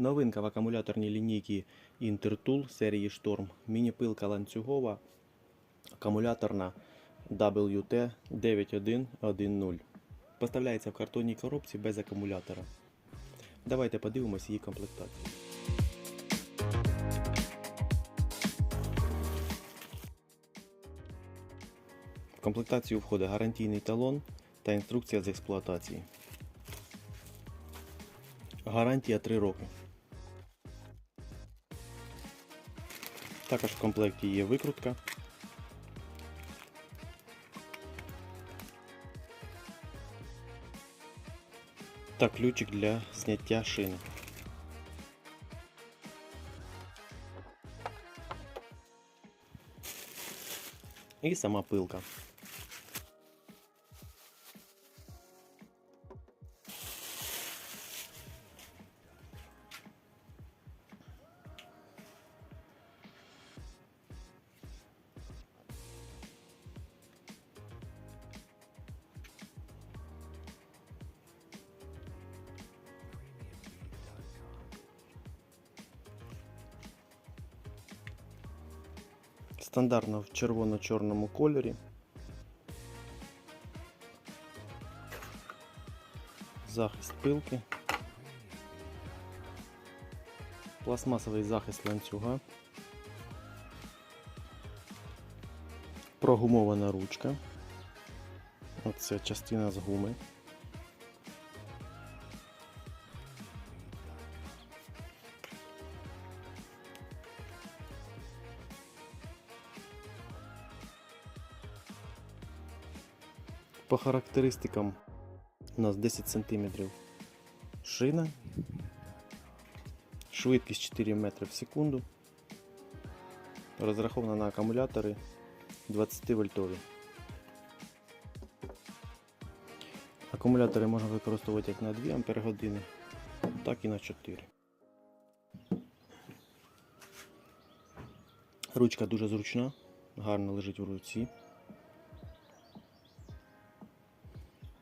Новинка в акумуляторній лінійці Intertool серії Storm. Міні-пилка ланцюгова, акумуляторна WT9110. Поставляється в картонній коробці без акумулятора. Давайте подивимось її комплектацію. В комплектацію входить гарантійний талон та інструкція з експлуатації. Гарантія 3 роки. Також в комплекті є викрутка. Та ключик для зняття шини. І сама пилка. Стандартно в червоно-чорному кольорі. Захист пилки. Пластмасовий захист ланцюга. Прогумована ручка. Оце частина з гуми. По характеристикам у нас 10 см шина, швидкість 4 метри в секунду, розрахована на акумулятори 20 вольтові. Акумулятори можна використовувати як на 2 Ампер години, так і на 4. Ручка дуже зручна, гарно лежить в руці.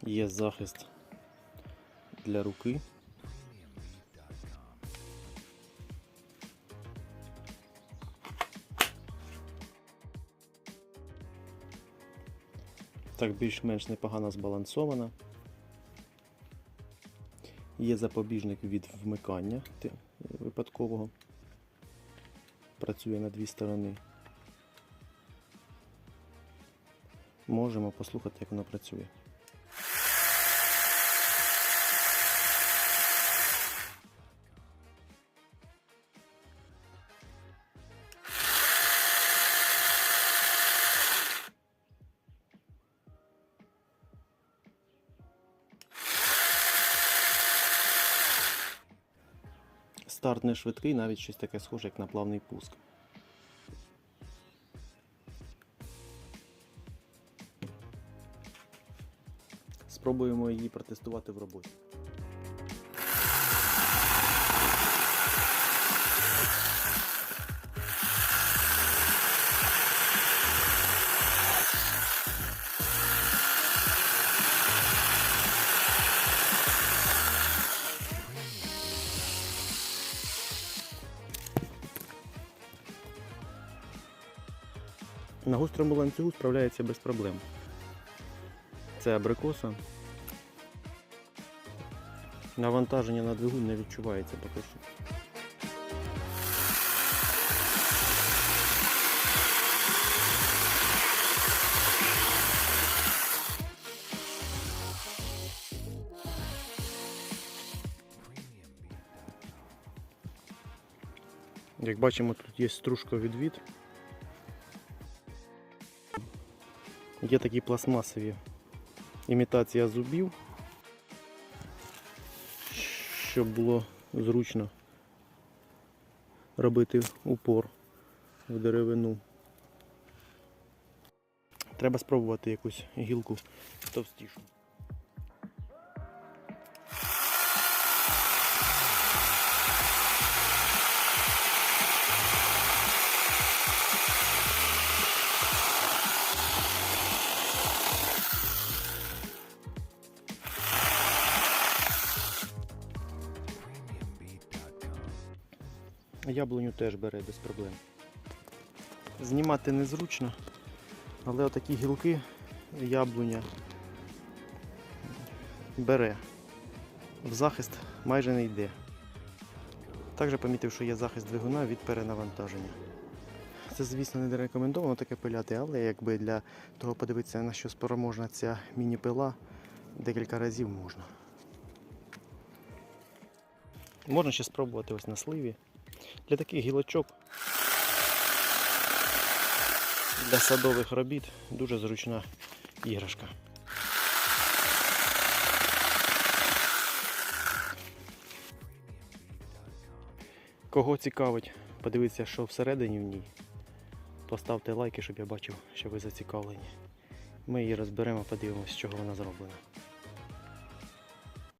Є захист для руки. Так більш-менш непогано збалансована. Є запобіжник від вмикання випадкового. Працює на дві сторони. Можемо послухати, як воно працює. Старт не швидкий, навіть щось таке схоже, як на плавний пуск. Спробуємо її протестувати в роботі. На гострому ланцюгу справляється без проблем. Це абрикоса. Навантаження на двигун не відчувається поки що. Як бачимо, тут є стружковідвід. Є такі пластмасові імітація зубів, щоб було зручно робити упор в деревину. Треба спробувати якусь гілку товстішу. Яблуню теж бере без проблем. Знімати незручно, але отакі гілки яблуня бере. В захист майже не йде. Також помітив, що є захист двигуна від перенавантаження. Це, звісно, не рекомендовано таке пиляти, але якби для того подивитися, на що спроможна ця міні-пила, декілька разів можна. Можна ще спробувати ось на сливі. Для таких гілочок, для садових робіт дуже зручна іграшка. Кого цікавить, подивитися, що всередині в ній. Поставте лайки, щоб я бачив, що ви зацікавлені. Ми її розберемо, подивимося, з чого вона зроблена.